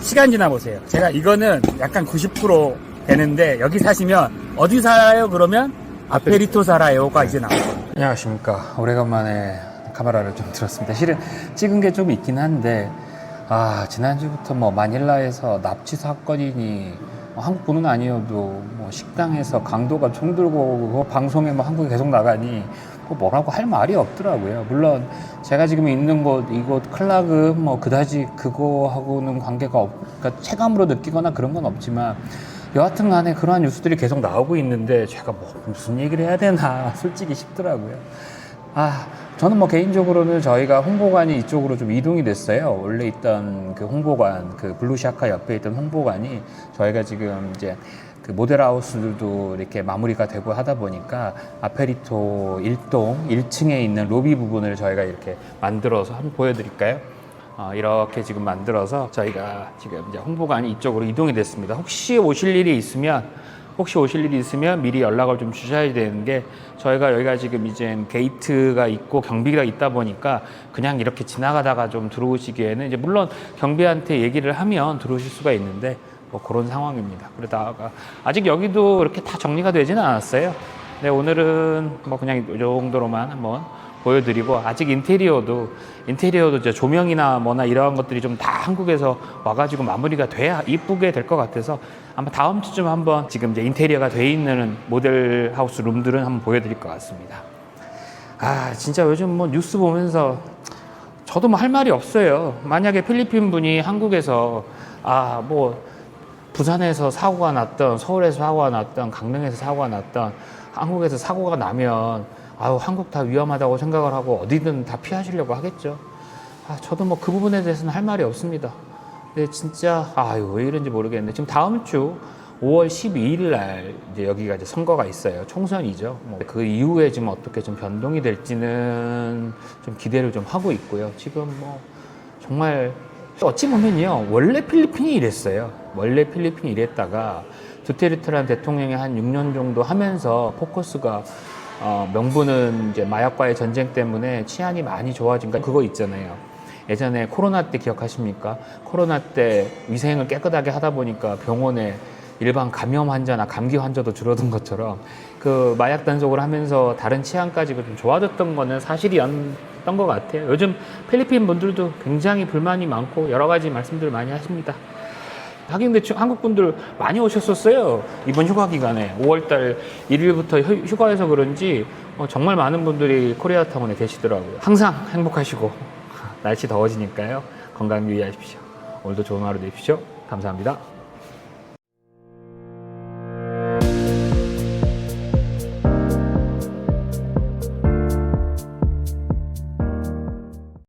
시간 지나 보세요. 제가 이거는 약간 90% 되는데 여기 사시면 어디 살아요? 그러면 아페리토 살아요가 이제 나왔거든요. 안녕하십니까. 오래간만에 카메라를 좀 들었습니다. 실은 찍은 게 좀 있긴 한데, 아, 지난주부터 뭐 마닐라에서 납치 사건이니, 뭐 한국뿐은 아니어도 뭐 식당에서 강도가 총 들고 오고 그거 방송에 뭐 한국에 계속 나가니 뭐 뭐라고 할 말이 없더라고요. 물론 제가 지금 있는 곳, 이곳 클라그 뭐 그다지 그거하고는 관계가 없, 그러니까 체감으로 느끼거나 그런 건 없지만 여하튼 간에 그러한 뉴스들이 계속 나오고 있는데 제가 뭐 무슨 얘기를 해야 되나 솔직히 싶더라고요. 아, 저는 뭐 개인적으로는 저희가 홍보관이 이쪽으로 좀 이동이 됐어요. 원래 있던 그 홍보관, 그 블루샤카 옆에 있던 홍보관이 저희가 지금 이제 그 모델하우스들도 이렇게 마무리가 되고 하다 보니까 아페리토 1동 1층에 있는 로비 부분을 저희가 이렇게 만들어서 한번 보여드릴까요? 어, 이렇게 지금 만들어서 저희가 지금 이제 홍보관이 이쪽으로 이동이 됐습니다. 혹시 오실 일이 있으면 혹시 오실 일이 있으면 미리 연락을 좀 주셔야 되는 게 저희가 여기가 지금 이제 게이트가 있고 경비가 있다 보니까 그냥 이렇게 지나가다가 좀 들어오시기에는 이제 물론 경비한테 얘기를 하면 들어오실 수가 있는데 뭐 그런 상황입니다. 그러다가 아직 여기도 이렇게 다 정리가 되지는 않았어요. 근데 오늘은 뭐 그냥 이 정도로만 한번 보여드리고 아직 인테리어도 인테리어도 이제 조명이나 뭐나 이러한 것들이 좀 다 한국에서 와가지고 마무리가 돼야 이쁘게 될 것 같아서 아마 다음 주쯤 한번 지금 이제 인테리어가 돼 있는 모델 하우스 룸들은 한번 보여드릴 것 같습니다. 아 진짜 요즘 뭐 뉴스 보면서 저도 뭐 할 말이 없어요. 만약에 필리핀 분이 한국에서 아 뭐 부산에서 사고가 났던 서울에서 사고가 났던 강릉에서 사고가 났던 한국에서 사고가 나면 아유 한국 다 위험하다고 생각을 하고 어디든 다 피하시려고 하겠죠. 아 저도 뭐 그 부분에 대해서는 할 말이 없습니다. 근데 진짜 아유 왜 이런지 모르겠는데 지금 다음 주 5월 12일 날 이제 여기가 이제 선거가 있어요. 총선이죠. 뭐 그 이후에 지금 어떻게 좀 변동이 될지는 좀 기대를 좀 하고 있고요. 지금 뭐 정말 어찌 보면요 원래 필리핀이 이랬어요. 원래 필리핀이 이랬다가 두테르테란 대통령이 한 6년 정도 하면서 포커스가 어, 명분은 이제 마약과의 전쟁 때문에 치안이 많이 좋아진 거 그거 있잖아요. 예전에 코로나 때 기억하십니까? 코로나 때 위생을 깨끗하게 하다 보니까 병원에 일반 감염 환자나 감기 환자도 줄어든 것처럼 그 마약 단속을 하면서 다른 치안까지 좀 좋아졌던 거는 사실이었던 것 같아요. 요즘 필리핀 분들도 굉장히 불만이 많고 여러 가지 말씀들 많이 하십니다. 하긴 대충 한국 분들 많이 오셨었어요. 이번 휴가 기간에 5월달 1일부터 휴가해서 그런지 어, 정말 많은 분들이 코리아타운에 계시더라고요. 항상 행복하시고 날씨 더워지니까요. 건강 유의하십시오. 오늘도 좋은 하루 되십시오. 감사합니다.